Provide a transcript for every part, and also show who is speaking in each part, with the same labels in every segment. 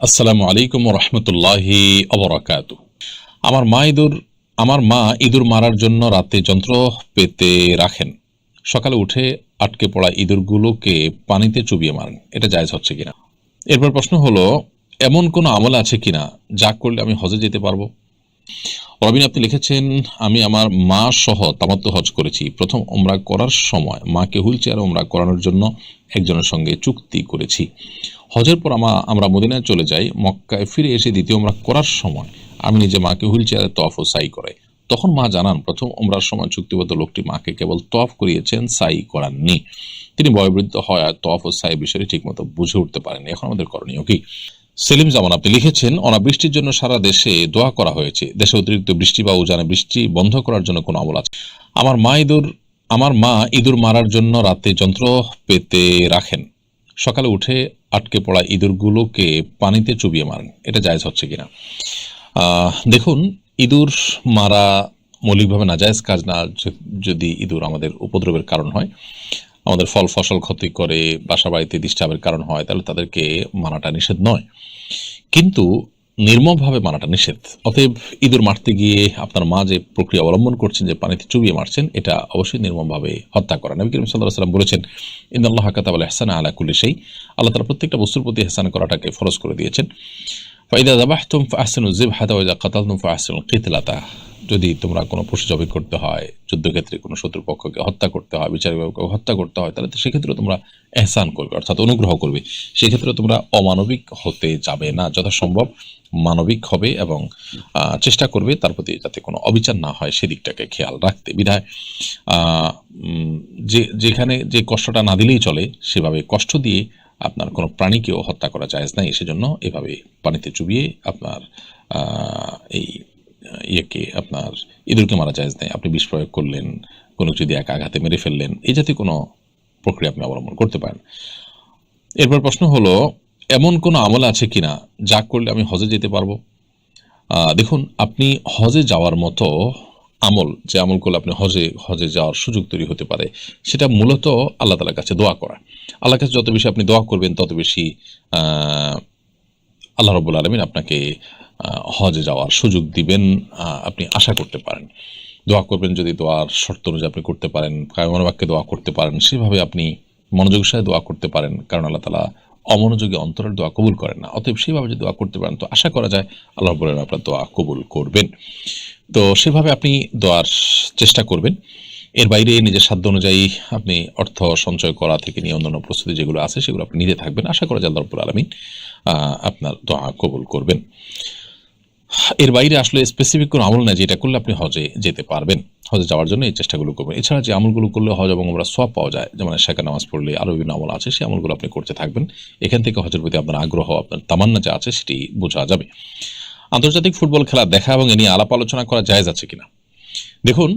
Speaker 1: আসসালামু আলাইকুম রহমতুল্লাহি অবরাকাত আমার মা ইঁদুর, আমার মা ইঁদুর মারার জন্য রাতে যন্ত্র পেতে রাখেন। সকালে উঠে আটকে পড়া ইঁদুরগুলোকে পানিতে চুবিয়ে মারেন। এটা জায়জ হচ্ছে কিনা? এরপর প্রশ্ন হলো, এমন কোনো আমল আছে কিনা যা করলে আমি হজে যেতে পারব? রবিন, আপনি লিখেছেন, আমি আমার মা সহ তামাত্ম হজ করেছি। প্রথম ওমরা করার সময় মাকে হুইল চেয়ার ওমরা করানোর জন্য একজনের সঙ্গে চুক্তি করেছি। হজের পর আমা, আমরা মদিনায় চলে যাই। মক্কায় ফিরে এসে দ্বিতীয় ওমরা করার সময় আমি নিজে মাকে হুইল চেয়ারে তফ ও সাই করে তখন মা জানান, প্রথম ওমরার সময় চুক্তিবদ্ধ লোকটি মাকে কেবল তফ করিয়েছেন, সাই করাননি। তিনি বয়োবৃদ্ধ হয় আর তফ ও সাই বিষয়টি ঠিকমতো বুঝে উঠতে পারেননি। এখন আমাদের করণীয় কি? সেলিম জামান, আপনি লিখেছেন, অনাবৃষ্টির জন্য সারা দেশে দোয়া করা হয়েছে। দেশে অতিরিক্ত বৃষ্টি বা উজানে বৃষ্টি বন্ধ করার জন্য কোনো আমল আছে? আমার মা ইঁদুর, আমার মা ইঁদুর মারার জন্য রাতে যন্ত্র পেতে রাখেন। সকালে উঠে আটকে পড়া ইঁদুরগুলোকে পানিতে চুবিয়ে মারেন। এটা জায়জ হচ্ছে কিনা? দেখুন, ইঁদুর মারা মৌলিকভাবে নাজায়জ কাজ না, যদি ইঁদুর আমাদের উপদ্রবের কারণ হয়। আমাদের ফল ফসল ক্ষতি করে বাসা বাড়িতে ডিস্টার্বের কারণ হয়, তাহলে তাদেরকে মানাটা নিষেধ নয়। কিন্তু নির্মমভাবে মানাটা নিষেধ। অতএব ইঁদুর মারতে গিয়ে আপনার মা যে প্রক্রিয়া অবলম্বন করছেন, যে পানিতে চুবিয়ে মারছেন, এটা অবশ্যই নির্মমভাবে হত্যা করা। নবী করিম সাল্লাহ সাল্লাম বলেছেন ইন্দ ইন্দাল্লাহ কাতাবাল এহসান আলা কুল্লি সেই আল্লাহ তালা প্রত্যেকটা বস্তুর প্রতি এহসান করাটাকে ফরজ করে দিয়েছেন। ফাইদা দাবাহতুম ফাহসিনু জিবহাতা ওয়া ইযা কাতালতুম ফাহসিনুল কিতলাতা। যদি তোমরা কোনো পশু করতে হয়, যুদ্ধক্ষেত্রে কোনো শত্রুপক্ষকে হত্যা করতে হয় বিচার বিভাগকে হত্যা করতে হয়, তাহলে সেক্ষেত্রে তোমরা এহসান করবে, অর্থাৎ অনুগ্রহ করবে। সেক্ষেত্রে তোমরা অমানবিক হতে যাবে না, যথাসম্ভব মানবিক হবে এবং চেষ্টা করবে তার প্রতি যাতে কোনো অবিচার না হয় সেদিকটাকে খেয়াল রাখতে। বিধায় যে, যেখানে যে কষ্টটা না দিলেই চলে, সেভাবে কষ্ট দিয়ে আপনার কোনো প্রাণীকেও হত্যা করা যায় নাই, সেজন্য এভাবে পানিতে চুবিয়ে আপনার এই ইয়েকে আপনার ইঁদুরকে মারা যায় নাই আপনি বিষ প্রয়োগ করলেন, কোনো যদি এক আঘাতে মেরে ফেললেন, এই জাতীয় কোনো প্রক্রিয়া আপনি অবলম্বন করতে পারেন। এরপর প্রশ্ন হলো, এমন কোনো আমল আছে কিনা যা করলে আমি হজে যেতে পারব? দেখুন, আপনি হজে যাওয়ার মতো আমল, যে আমল করলে আপনি হজে হজে যাওয়ার সুযোগ তৈরি হতে পারে, সেটা মূলত আল্লাহ তালার কাছে দোয়া করা। আল্লাহর কাছে যত বেশি আপনি দোয়া করবেন, তত বেশি আল্লাহ রবুল আলমিন আপনাকে হজে যাওয়ার সুযোগ দিবেন আপনি আশা করতে পারেন। দোয়া করবেন, যদি দোয়ার শর্ত অনুযায়ী আপনি করতে পারেন কায়মন বাক্যে দোয়া করতে পারেন, সেভাবে আপনি মনোযোগ সাথে দোয়া করতে পারেন, কারণ আল্লাহ তালা অমনোযোগী অন্তরের দোয়া কবুল করেন না। অতএব সেভাবে যদি দোয়া করতে পারেন, তো আশা করা যায় আল্লাহ আলমিন আপনার দোয়া কবুল করবেন। তো সেভাবে আপনি দোয়ার চেষ্টা করবেন। এর বাইরে নিজের সাধ্য অনুযায়ী আপনি অর্থ সঞ্চয় করা থেকে নিয়ে অন্যান্য প্রস্তুতি যেগুলো আছে, সেগুলো আপনি নিতে থাকবেন। আশা করা যায় আল্লাহ রব্বুল আলমিন আপনার দোয়া কবুল করবেন। এর বাইরে আসলে স্পেসিফিক কোনো আমল নাই যেটা করলে আপনি হজে যেতে পারবেন। হজে যাওয়ার জন্য এই চেষ্টাগুলো করবেন। এছাড়া যে আমলগুলো করলে হজ এবং আমরা সব পাওয়া যায়, যেমন শেখা নামাজ পড়লে আরও বিভিন্ন আমল আছে, সেই আমলগুলো আপনি করতে থাকবেন। এখান থেকে হজের প্রতি আপনার আগ্রহ, আপনার তামান্না যা আছে সেটি বোঝা যাবে। আন্তর্জাতিক ফুটবল খেলা দেখা এবং এ নিয়ে আলাপ আলোচনা করা জায়েজ আছে কিনা? দেখুন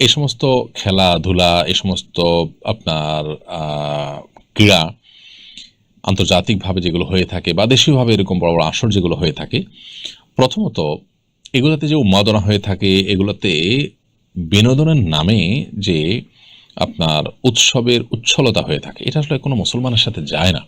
Speaker 1: এই সমস্ত খেলাধুলা এই সমস্ত আপনার ক্রীড়া আন্তর্জাতিকভাবে যেগুলো হয়ে থাকে বা দেশীয়ভাবে এরকম বড় বড় আসর যেগুলো হয়ে থাকে প্রথমত এগুলোতে যে উন্মাদনা হয়ে থাকে এগুলোতে বিনোদনের নামে যে আপনার উৎসবের উচ্ছলতা হয়ে থাকে। এটা আসলে কোনো মুসলমানের সাথে যায় না।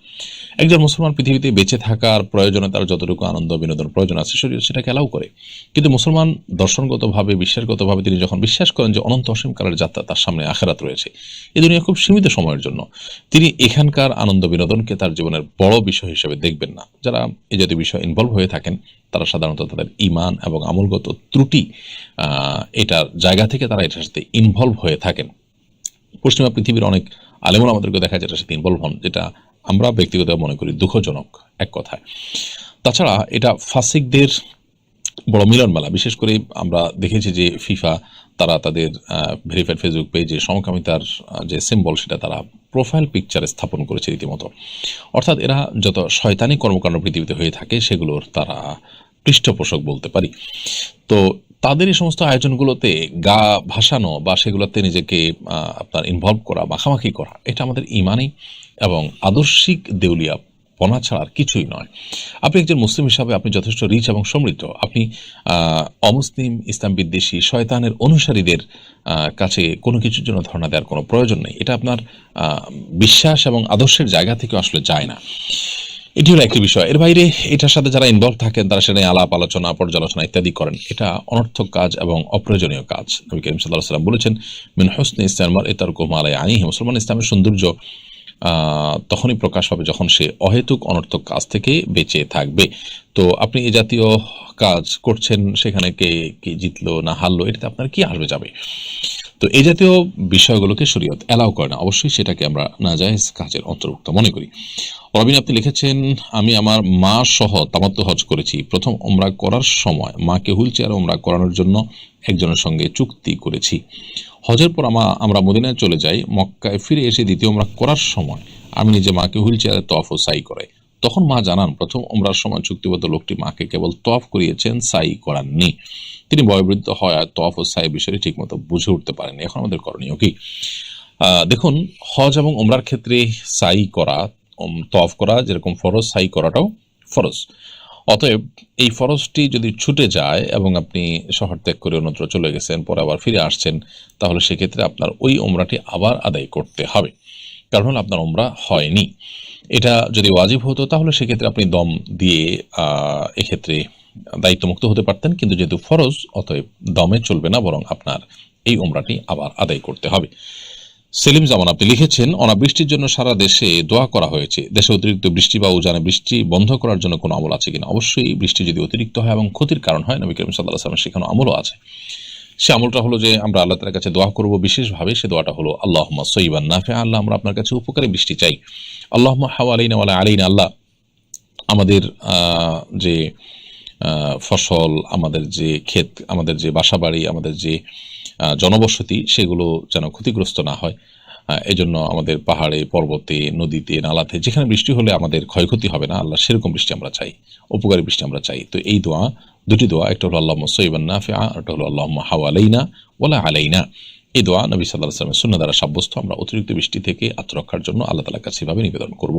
Speaker 1: একজন মুসলমান পৃথিবীতে বেঁচে থাকার প্রয়োজনে তার যতটুকু আনন্দ, বিনোদন প্রয়োজন আছে শরীর সেটাকে অ্যালাউ করে। কিন্তু মুসলমান দর্শনগতভাবে, বিশ্বাসগতভাবে তিনি যখন বিশ্বাস করেন যে অনন্ত অসীমকালের যাত্রা তার সামনে আখেরাত রয়েছে এই দুনিয়া খুব সীমিত সময়ের জন্য, তিনি এখানকার আনন্দ, বিনোদনকে তার জীবনের বড় বিষয় হিসেবে দেখবেন না। যারা এ জাতীয় বিষয় ইনভলভ হয়ে থাকেন, তারা সাধারণত তাদের ইমান এবং আমলগত ত্রুটি এটার জায়গা থেকে তারা এটার সাথে ইনভলভ হয়ে থাকেন। পশ্চিমা পৃথিবীর অনেক আলেমন আমাদেরকে দেখা সাথে ইনভলভ হন যেটা আমরা ব্যক্তিগত মনে করি দুঃখজনক এক কথায়। তাছাড়া এটা ফাসিকদের বড় মিলন মেলা বিশেষ করে আমরা দেখেছি যে ফিফা, তারা তাদের ভেরিফাইড ফেসবুক পেজে সমকামিতার যে সিম্বল সেটা তারা প্রোফাইল পিকচারে স্থাপন করেছে রীতিমতো। অর্থাৎ এরা যত শয়তানি কর্মকাণ্ড পৃথিবীতে হয়ে থাকে, সেগুলোর তারা পৃষ্ঠপোষক বলতে পারি। তো তাদের এই সমস্ত আয়োজনগুলোতে গা ভাসানো বা সেগুলোতে নিজেকে আপনার ইনভলভ করা, মাখামাখি করা, এটা আমাদের ইমানই এবং আদর্শিক দেউলিয়া পনা ছাড়া আর কিছুই নয়। আপনি একজন মুসলিম হিসাবে আপনি যথেষ্ট রিচ এবং সমৃদ্ধ। আপনি অমুসলিম, ইসলাম বিদ্বেষী, শয়তানের অনুসারীদের কাছে কোনো কিছুর জন্য ধারণা দেওয়ার কোনো প্রয়োজন নেই। এটা আপনার বিশ্বাস এবং আদর্শের জায়গা থেকে আসলে যায় না। এটি হলো একটি বিষয়। এর বাইরে এটার সাথে যারা ইনভলভ থাকেন, তারা সেটা আলাপ, আলোচনা, পর্যালোচনা ইত্যাদি করেন। এটা অনর্থক কাজ এবং অপ্রয়োজনীয় কাজ। নবী করিম সাল্লাহ সাল্লাম বলেছেন, মিন হোসনে ইসলামার এতার কোমালাই আই মুসলমান ইসলামের সৌন্দর্য তখনই প্রকাশ পাবে যখন সে অহেতুক, অনর্থক কাজ থেকে বেঁচে থাকবে। তো আপনি এ জাতীয় কাজ করছেন, সেখানে কে কে জিতলো, না হারলো, এটাতে আপনার কি আসবে যাবে? তো এই জাতীয় বিষয়গুলোকে শরীয়ত অ্যালাউ করে না। অবশ্যই সেটাকে আমরা না নাজায়েজ কাজের অন্তর্ভুক্ত মনে করি। রবিন, আপনি লিখেছেন, আমি আমার মা সহ তামাত্ম হজ করেছি। প্রথম ওমরা করার সময় মাকে হুইল চেয়ার ওমরা করানোর জন্য একজনের সঙ্গে চুক্তি করেছি। হজের পর আমা আমরা মদিনায় চলে যাই, মক্কায় ফিরে এসে দ্বিতীয় ওমরা করার সময় আমি নিজে মাকে হুইল চেয়ারে তফ ও সাই করাই। তখন মা জানান, প্রথম ওমরার সময় চুক্তিবদ্ধ লোকটি মাকে কেবল তফ করিয়েছেন, সাই করাননি। তিনি বয়োবৃদ্ধ হয় আর তফ ও সাই বিষয়টি ঠিকমতো বুঝে উঠতে পারেনি এখন আমাদের করণীয় কি? দেখুন, হজ এবং ওমরার ক্ষেত্রে সাই করা তফ করা, যেরকম ফরজ সাই করাটাও ফরজ। অতএব এই ফরজটি যদি ছুটে যায় এবং আপনি শহর ত্যাগ করে অন্যত্র চলে গেছেন, পরে আবার ফিরে আসছেন, তাহলে সেক্ষেত্রে আপনার ওই ওমরাটি আবার আদায় করতে হবে। কারণ আপনার ওমরা হয়নি। এটা যদি ওয়াজিব হতো, তাহলে সেক্ষেত্রে আপনি দম দিয়ে এক্ষেত্রে দায়িত্বমুক্ত হতে পারতেন, কিন্তু যেহেতু ফরজ, অতএব দমে চলবে না, বরং আপনার এই ওমরাটি আবার আদায় করতে হবে। সেলিম জামান, আপনি লিখেছেন, অনাবৃষ্টির জন্য সারা দেশে দোয়া করা হয়েছে। দেশে অতিরিক্ত বৃষ্টি বা উজানে বৃষ্টি বন্ধ করার জন্য কোনো আমল আছে কিনা? অবশ্যই বৃষ্টি যদি অতিরিক্ত হয় এবং ক্ষতির কারণ হয়, নবী করিম সাল্লাহ সাল্লাম সেখানে আমলও আছে। সে আমলটা হলো যে, আমরা আল্লাহ তালার কাছে দোয়া করব বিশেষভাবে, সে দোয়াটা হলো আল্লাহ সৈবান নাফে আল্লাহ, আমরা আপনার কাছে উপকারী বৃষ্টি চাই। আল্লাহ হাওয়া আলাইনা ওয়ালা আলাইনা, আল্লাহ আমাদের যে ফসল, আমাদের যে ক্ষেত, আমাদের যে বাসাবাড়ি, আমাদের যে জনবসতি, সেগুলো যেন ক্ষতিগ্রস্ত না হয়। এজন্য আমাদের পাহাড়ে, পর্বতে, নদীতে, নালাতে, যেখানে বৃষ্টি হলে আমাদের ক্ষয়ক্ষতি হবে না, আল্লাহ সেরকম বৃষ্টি আমরা চাই, উপকারী বৃষ্টি আমরা চাই। তো এই দোয়া, দুটি দোয়া, একটা হলো আল্লাহ সৈবান আর একটা হলো আল্লাহ হাওয়া আলাইনা ওলা আলাইনা। এই দোয়া নবী সাল্লাহ সাল্লামের শূন্য দ্বারা সাব্যস্ত, আমরা অতিরিক্ত বৃষ্টি থেকে আত্মরক্ষার জন্য আল্লাহ তালার কাছে এভাবে নিবেদন করব।